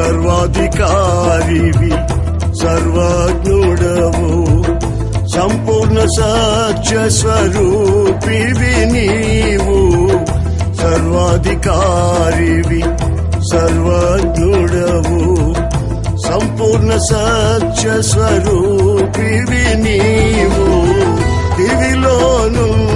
సర్వాధికారివి సర్వజ్ఞుడవు. సంపూర్ణ సాక్ష్య స్వరూపివి నీవు. సర్వాధికారివి సర్వజ్ఞుడవు. సంపూర్ణ సాక్ష్య స్వరూపివి నీవు. దివిలోను